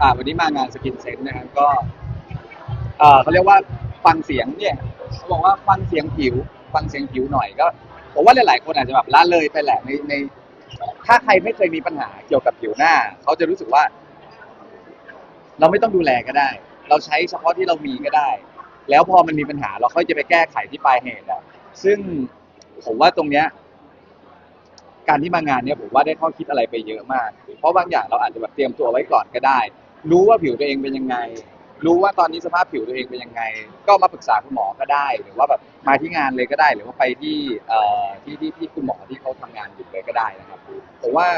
อ่าวันนี้มางานสกินเซนนะครับก็เอ่อเขาเรียกว่าฟังเสียงเนี่ยเขาบอกว่าฟังเสียงผิว ฟังเสียงผิวหน่อยก็ผมว่าหลาย ๆ คนอาจจะแบบละเลยไปแหละในใน ถ้าใครไม่เคยมีปัญหาเกี่ยวกับผิวหน้า เขาจะรู้สึกว่า เราไม่ต้องดูแลก็ได้ เราใช้เฉพาะที่เรามีก็ได้ แล้วพอมันมีปัญหาเราค่อยจะไปแก้ไขที่ปลายเหตุอะซึ่งผมว่าตรงเนี้ย การที่มางานเนี้ยผมว่าได้ข้อคิดอะไรไปเยอะมาก เพราะบางอย่างเราอาจจะแบบเตรียมตัวไว้ก่อนก็ได้ รู้ว่าผิวตัวเองเป็นยังไง รู้ว่าตอนนี้สภาพผิวตัวเองเป็นยังไง ก็มาปรึกษาคุณหมอก็ได้ หรือว่าแบบมาที่งานเลยก็ได้ หรือว่าไปที่เอ่อที่ที่ที่คุณหมอที่เขาทำงานอยู่เลยก็ได้นะครับผมว่า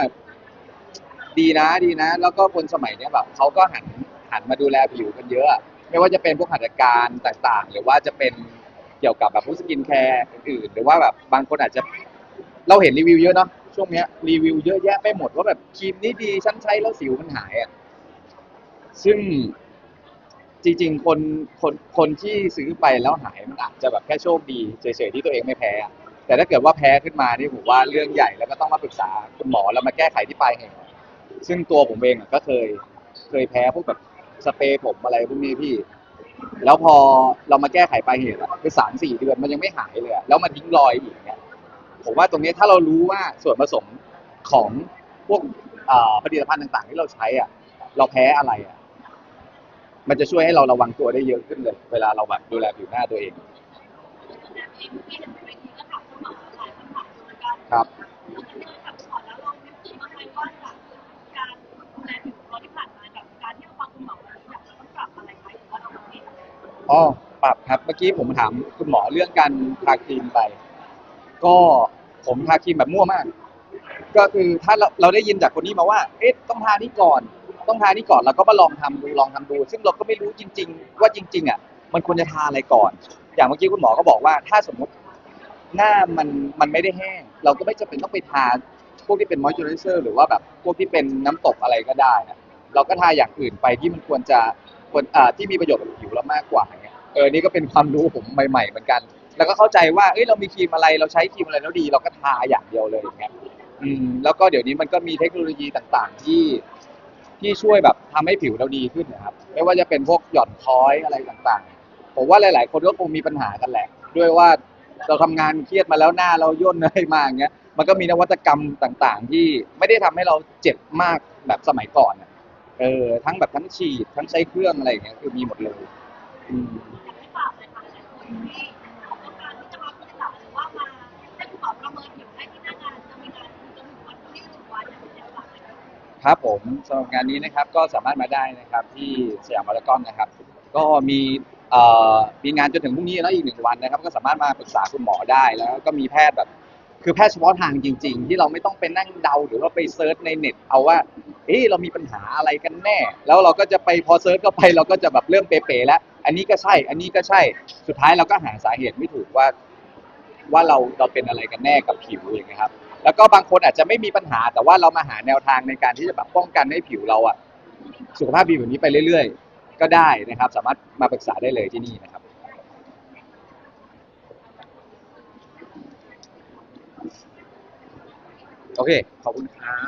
ดีนะดีนะ แล้วก็คนสมัยเนี้ยแบบเขาก็หันหันมาดูแลผิวกันเยอะไม่ว่าจะเป็นพวกหัตถการต่างๆ หรือว่าจะเป็นเกี่ยวกับแบบพวกสกินแคร์อื่นๆหรือว่าแบบบางคนอาจจะเราเห็นรีวิวเยอะเนาะ ช่วงเนี้ยรีวิวเยอะแยะไปหมดว่าแบบครีมนี้ดีฉันใช้แล้วสิวมันหายอะซึ่งจริงๆ คนคนคนที่ซื้อไปแล้วหายมันอาจจะแบบแค่โชคดีเฉยๆที่ตัวเองไม่แพ้อะแต่ถ้าเกิดว่าแพ้ขึ้นมานี่ผมว่าเรื่องใหญ่แล้วก็ต้องมาปรึกษาคุณหมอแล้วมาแก้ไขที่ปลายเหตุซึ่งตัวผมเองอะก็เคยเคยแพ้พวกแบบสเปรย์ผมอะไรพวกนี้พี่ แล้วพอเรามาแก้ไขปลายเหตุอะคือสามสี่เดือนมันยังไม่หายเลยอะแล้วมันทิ้งรอยอีกเนี่ย ผมว่าตรงนี้ถ้าเรารู้ว่าส่วนผสมของพวกผลิตภัณฑ์ต่างๆ ที่เราใช้อะ เราแพ้อะไรอะ มันจะช่วยให้เราระวังตัวได้เยอะขึ้นเลย เวลาเราแบบดูแลผิวหน้าตัวเอง ครับ อ๋อปรับครับ เมื่อกี้ผมถามคุณหมอเรื่องการทาครีมไป ก็ผมทาครีมแบบมั่วมาก ก็คือถ้าเราเราได้ยินจากคนนี้มาว่า เอ๊ะต้องทานี่ก่อน ต้องทานี่ก่อนเราก็มาลองทำดูลองทำดู ซึ่งเราก็ไม่รู้จริง ๆ ว่าจริง ๆอะมันควรจะทาอะไรก่อน อย่างเมื่อกี้คุณหมอก็บอกว่า ถ้าสมมติหน้ามันมันไม่ได้แห้ง เราก็ไม่จำเป็นต้องไปทาพวกที่เป็นมอยเจอร์เซอร์หรือว่าแบบพวกที่เป็นน้ำตกอะไรก็ได้อะเราก็ทาอย่างอื่นไปที่มันควรจะควรอ่าที่มีประโยชน์กับผิวเรามากกว่าอย่างเงี้ยเออนี่ก็เป็นความรู้ผมใหม่ ๆ เหมือนกัน แล้วก็เข้าใจว่าเอ้ยเรามีครีมอะไรเราใช้ครีมอะไรแล้วดี เราก็ทาอย่างเดียวเลยอย่างเงี้ยอืมแล้วก็เดี๋ยวนี้มันก็มีเทคโนโลยีต่างๆ ที่ที่ช่วยแบบทำให้ผิวเราดีขึ้นนะครับ ไม่ว่าจะเป็นพวกหย่อนคล้อยอะไรต่างๆ ผมว่าหลาย ๆ คนก็คงมีปัญหากันแหละ ด้วยว่าเราทำงานเครียดมาแล้วหน้าเราย่นอะไรมาอย่างเงี้ย มันก็มีนวัตกรรมต่างๆ ที่ไม่ได้ทำให้เราเจ็บมากแบบสมัยก่อนอะเออ ทั้งแบบทั้งฉีดทั้งใช้เครื่องอะไรอย่างเงี้ยคือมีหมดเลย อืมค รับผมสำหรับงานนี้นะครับก็สามารถมาได้นะครับที่สยามพารากอนนะครับ ก็มีเอ่อมีงานจนถึงพรุ่งนี้แล้วอีกหนึ่งวันนะครับ ก็สามารถมาปรึกษาคุณหมอได้แล้วก็มีแพทย์แบบ คือแพทย์เฉพาะทางจริง ๆ ที่เราไม่ต้องไปนั่งเดาหรือว่าไปเซิร์ชในเน็ตเอาว่าเอ้เรามีปัญหาอะไรกันแน่ แล้วเราก็จะไปพอเซิร์ชเข้าไปเราก็จะแบบเริ่มเป๋ๆแล้ว อันนี้ก็ใช่ อันนี้ก็ใช่สุดท้ายเราก็หาสาเหตุไม่ถูกว่า ว่าเราเราเป็นอะไรกันแน่กับผิวอย่างเงี้ยครับ แล้วก็บางคนอาจจะไม่มีปัญหา แต่ว่าเรามาหาแนวทางในการที่จะแบบป้องกันให้ผิวเราอะสุขภาพดีแบบนี้ไปเรื่อยๆ ก็ได้นะครับ สามารถมาปรึกษาได้เลยที่นี่นะครับ โอเค ขอบคุณครับ